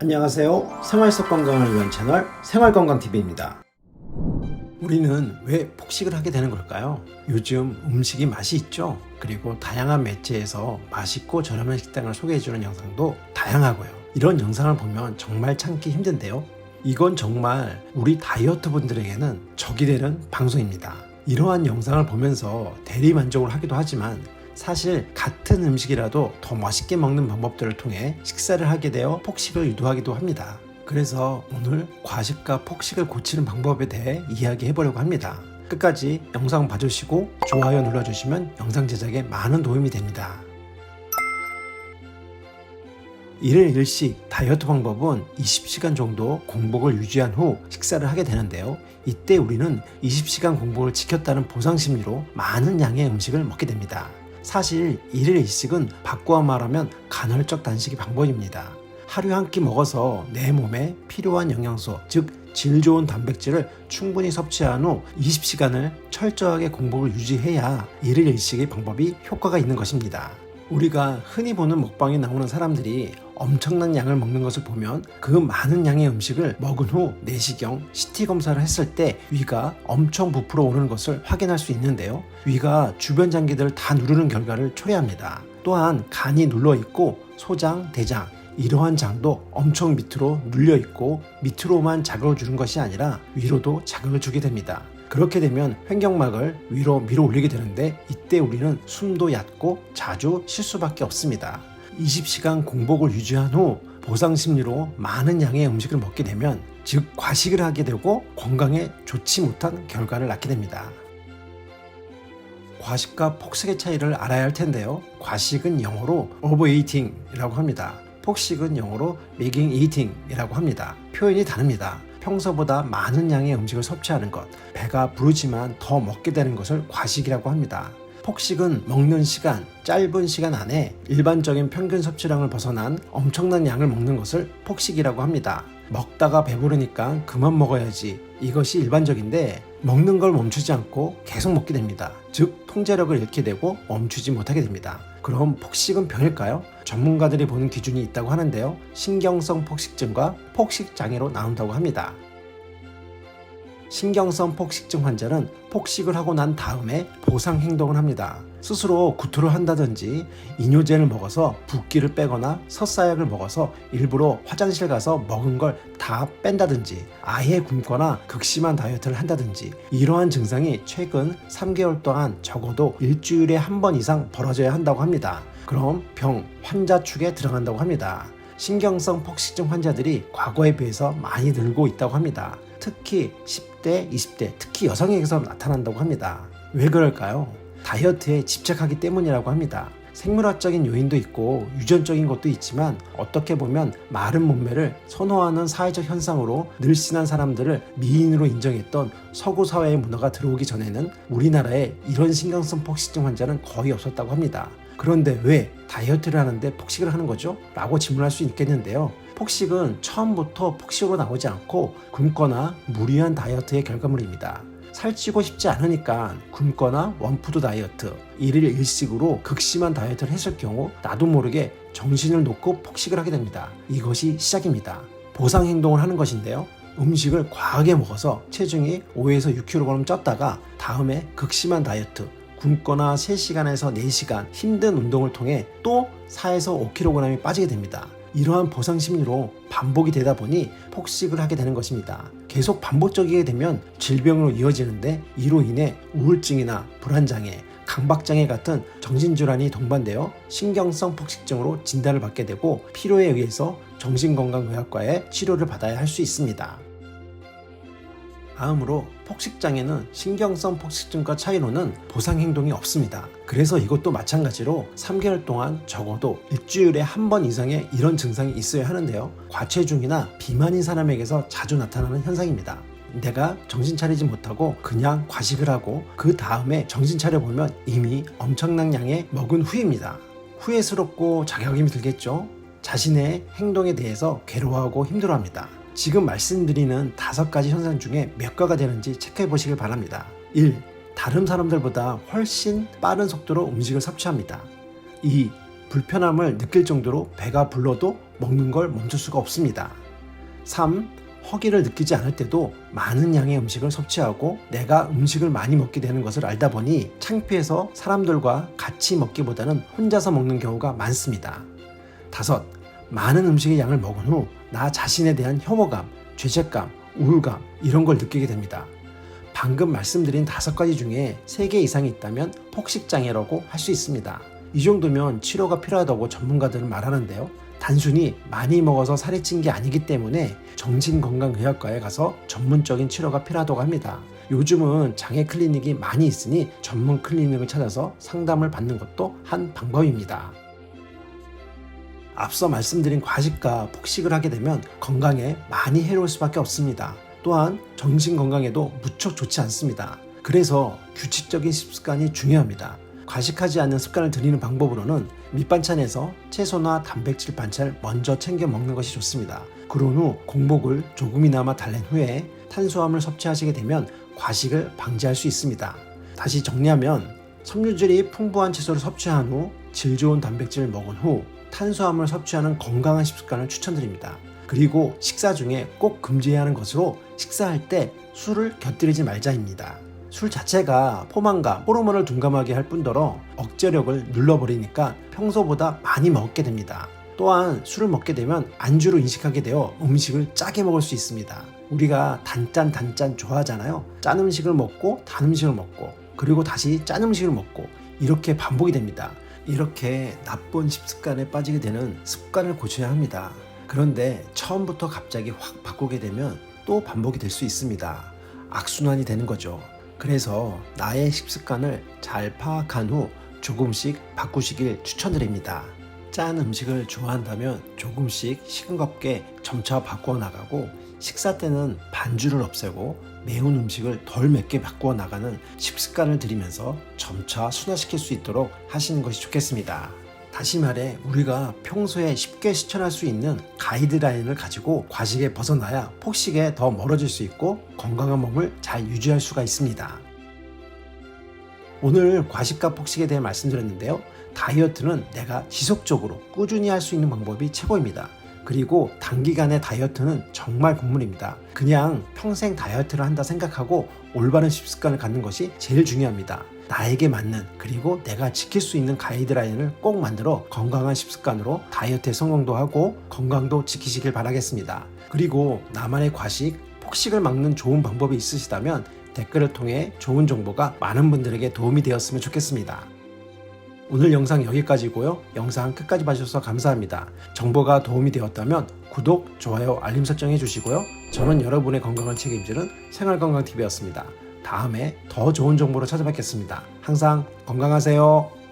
안녕하세요. 생활 속 건강을 위한 채널 생활건강TV입니다. 우리는 왜 폭식을 하게 되는 걸까요? 요즘 음식이 맛이 있죠? 그리고 다양한 매체에서 맛있고 저렴한 식당을 소개해주는 영상도 다양하고요. 이런 영상을 보면 정말 참기 힘든데요. 이건 정말 우리 다이어트 분들에게는 적이 되는 방송입니다. 이러한 영상을 보면서 대리 만족을 하기도 하지만 사실 같은 음식이라도 더 맛있게 먹는 방법들을 통해 식사를 하게 되어 폭식을 유도하기도 합니다. 그래서 오늘 과식과 폭식을 고치는 방법에 대해 이야기해 보려고 합니다. 끝까지 영상 봐주시고 좋아요 눌러주시면 영상 제작에 많은 도움이 됩니다. 일일 일식 다이어트 방법은 20시간 정도 공복을 유지한 후 식사를 하게 되는데요. 이때 우리는 20시간 공복을 지켰다는 보상 심리로 많은 양의 음식을 먹게 됩니다. 사실 일일 일식은 바꾸어 말하면 간헐적 단식의 방법입니다. 하루 한 끼 먹어서 내 몸에 필요한 영양소, 즉 질 좋은 단백질을 충분히 섭취한 후 20시간을 철저하게 공복을 유지해야 일일 일식의 방법이 효과가 있는 것입니다. 우리가 흔히 보는 먹방에 나오는 사람들이 엄청난 양을 먹는 것을 보면 그 많은 양의 음식을 먹은 후 내시경, CT 검사를 했을 때 위가 엄청 부풀어 오르는 것을 확인할 수 있는데요. 위가 주변 장기들을 다 누르는 결과를 초래합니다. 또한 간이 눌러 있고 소장, 대장, 이러한 장도 엄청 밑으로 눌려 있고 밑으로만 자극을 주는 것이 아니라 위로도 자극을 주게 됩니다. 그렇게 되면 횡격막을 위로 밀어 올리게 되는데 이때 우리는 숨도 얕고 자주 쉴 수밖에 없습니다. 20시간 공복을 유지한 후 보상 심리로 많은 양의 음식을 먹게 되면 즉 과식을 하게 되고 건강에 좋지 못한 결과를 낳게 됩니다. 과식과 폭식의 차이를 알아야 할 텐데요. 과식은 영어로 overeating이라고 합니다. 폭식은 영어로 making eating이라고 합니다. 표현이 다릅니다. 평소보다 많은 양의 음식을 섭취하는 것, 배가 부르지만 더 먹게 되는 것을 과식이라고 합니다. 폭식은 먹는 시간, 짧은 시간 안에 일반적인 평균 섭취량을 벗어난 엄청난 양을 먹는 것을 폭식이라고 합니다. 먹다가 배부르니까 그만 먹어야지. 이것이 일반적인데 먹는 걸 멈추지 않고 계속 먹게 됩니다. 즉, 통제력을 잃게 되고 멈추지 못하게 됩니다. 그럼 폭식은 병일까요? 전문가들이 보는 기준이 있다고 하는데요. 신경성 폭식증과 폭식장애로 나온다고 합니다. 신경성 폭식증 환자는 폭식을 하고 난 다음에 보상 행동을 합니다. 스스로 구토를 한다든지 이뇨제를 먹어서 붓기를 빼거나 설사약을 먹어서 일부러 화장실 가서 먹은 걸 다 뺀다든지 아예 굶거나 극심한 다이어트를 한다든지 이러한 증상이 최근 3개월 동안 적어도 일주일에 한 번 이상 벌어져야 한다고 합니다. 그럼 병 환자 축에 들어간다고 합니다. 신경성 폭식증 환자들이 과거에 비해서 많이 늘고 있다고 합니다. 특히 10대, 20대, 특히 여성에게서 나타난다고 합니다. 왜 그럴까요? 다이어트에 집착하기 때문이라고 합니다. 생물학적인 요인도 있고 유전적인 것도 있지만 어떻게 보면 마른 몸매를 선호하는 사회적 현상으로 늘씬한 사람들을 미인으로 인정했던 서구 사회의 문화가 들어오기 전에는 우리나라에 이런 신경성 폭식증 환자는 거의 없었다고 합니다. 그런데 왜 다이어트를 하는데 폭식을 하는 거죠? 라고 질문할 수 있겠는데요. 폭식은 처음부터 폭식으로 나오지 않고 굶거나 무리한 다이어트의 결과물입니다. 살찌고 싶지 않으니까 굶거나 원푸드 다이어트, 일일 일식으로 극심한 다이어트를 했을 경우 나도 모르게 정신을 놓고 폭식을 하게 됩니다. 이것이 시작입니다. 보상 행동을 하는 것인데요. 음식을 과하게 먹어서 체중이 5에서 6kg 쪘다가 다음에 극심한 다이어트, 굶거나 3시간에서 4시간 힘든 운동을 통해 또 4에서 5kg이 빠지게 됩니다. 이러한 보상 심리로 반복이 되다 보니 폭식을 하게 되는 것입니다. 계속 반복적이게 되면 질병으로 이어지는데 이로 인해 우울증이나 불안장애, 강박장애 같은 정신질환이 동반되어 신경성 폭식증으로 진단을 받게 되고 필요에 의해서 정신건강의학과의 치료를 받아야 할 수 있습니다. 다음으로 폭식장애는 신경성 폭식증과 차이로는 보상 행동이 없습니다. 그래서 이것도 마찬가지로 3개월 동안 적어도 일주일에 한 번 이상의 이런 증상이 있어야 하는데요. 과체중이나 비만인 사람에게서 자주 나타나는 현상입니다. 내가 정신 차리지 못하고 그냥 과식을 하고 그 다음에 정신 차려 보면 이미 엄청난 양의 먹은 후입니다. 후회스럽고 자격임이 들겠죠. 자신의 행동에 대해서 괴로워하고 힘들어합니다. 지금 말씀드리는 다섯 가지 현상 중에 몇 가가 되는지 체크해 보시길 바랍니다. 1. 다른 사람들보다 훨씬 빠른 속도로 음식을 섭취합니다. 2. 불편함을 느낄 정도로 배가 불러도 먹는 걸 멈출 수가 없습니다. 3. 허기를 느끼지 않을 때도 많은 양의 음식을 섭취하고 내가 음식을 많이 먹게 되는 것을 알다 보니 창피해서 사람들과 같이 먹기보다는 혼자서 먹는 경우가 많습니다. 다섯, 많은 음식의 양을 먹은 후 나 자신에 대한 혐오감, 죄책감, 우울감 이런 걸 느끼게 됩니다. 방금 말씀드린 다섯 가지 중에 세 개 이상이 있다면 폭식장애라고 할 수 있습니다. 이 정도면 치료가 필요하다고 전문가들은 말하는데요. 단순히 많이 먹어서 살이 찐 게 아니기 때문에 정신건강의학과에 가서 전문적인 치료가 필요하다고 합니다. 요즘은 장애 클리닉이 많이 있으니 전문 클리닉을 찾아서 상담을 받는 것도 한 방법입니다. 앞서 말씀드린 과식과 폭식을 하게 되면 건강에 많이 해로울 수밖에 없습니다. 또한 정신 건강에도 무척 좋지 않습니다. 그래서 규칙적인 식습관이 중요합니다. 과식하지 않는 습관을 들이는 방법으로는 밑반찬에서 채소나 단백질 반찬을 먼저 챙겨 먹는 것이 좋습니다. 그런 후 공복을 조금이나마 달랜 후에 탄수화물 섭취하시게 되면 과식을 방지할 수 있습니다. 다시 정리하면 섬유질이 풍부한 채소를 섭취한 후 질 좋은 단백질을 먹은 후 탄수화물 섭취하는 건강한 식습관을 추천드립니다. 그리고 식사 중에 꼭 금지해야 하는 것으로 식사할 때 술을 곁들이지 말자입니다. 술 자체가 포만감, 호르몬을 둔감하게 할 뿐더러 억제력을 눌러버리니까 평소보다 많이 먹게 됩니다. 또한 술을 먹게 되면 안주로 인식하게 되어 음식을 짜게 먹을 수 있습니다. 우리가 단짠 단짠 좋아하잖아요. 짠 음식을 먹고 단 음식을 먹고 그리고 다시 짠 음식을 먹고 이렇게 반복이 됩니다. 이렇게 나쁜 식습관에 빠지게 되는 습관을 고쳐야 합니다. 그런데 처음부터 갑자기 확 바꾸게 되면 또 반복이 될 수 있습니다. 악순환이 되는 거죠. 그래서 나의 식습관을 잘 파악한 후 조금씩 바꾸시길 추천드립니다. 짠 음식을 좋아한다면 조금씩 싱겁게 점차 바꾸어 나가고 식사 때는 반주를 없애고 매운 음식을 덜 맵게 바꾸어 나가는 식습관을 들이면서 점차 순화시킬 수 있도록 하시는 것이 좋겠습니다. 다시 말해 우리가 평소에 쉽게 실천할 수 있는 가이드라인을 가지고 과식에 벗어나야 폭식에 더 멀어질 수 있고 건강한 몸을 잘 유지할 수가 있습니다. 오늘 과식과 폭식에 대해 말씀드렸는데요. 다이어트는 내가 지속적으로 꾸준히 할 수 있는 방법이 최고입니다. 그리고 단기간의 다이어트는 정말 국물입니다. 그냥 평생 다이어트를 한다 생각하고 올바른 식습관을 갖는 것이 제일 중요합니다. 나에게 맞는 그리고 내가 지킬 수 있는 가이드라인을 꼭 만들어 건강한 식습관으로 다이어트에 성공도 하고 건강도 지키시길 바라겠습니다. 그리고 나만의 과식, 폭식을 막는 좋은 방법이 있으시다면 댓글을 통해 좋은 정보가 많은 분들에게 도움이 되었으면 좋겠습니다. 오늘 영상 여기까지고요. 영상 끝까지 봐주셔서 감사합니다. 정보가 도움이 되었다면 구독, 좋아요, 알림 설정 해 주시고요. 저는 여러분의 건강을 책임지는 생활건강TV였습니다. 다음에 더 좋은 정보로 찾아뵙겠습니다. 항상 건강하세요.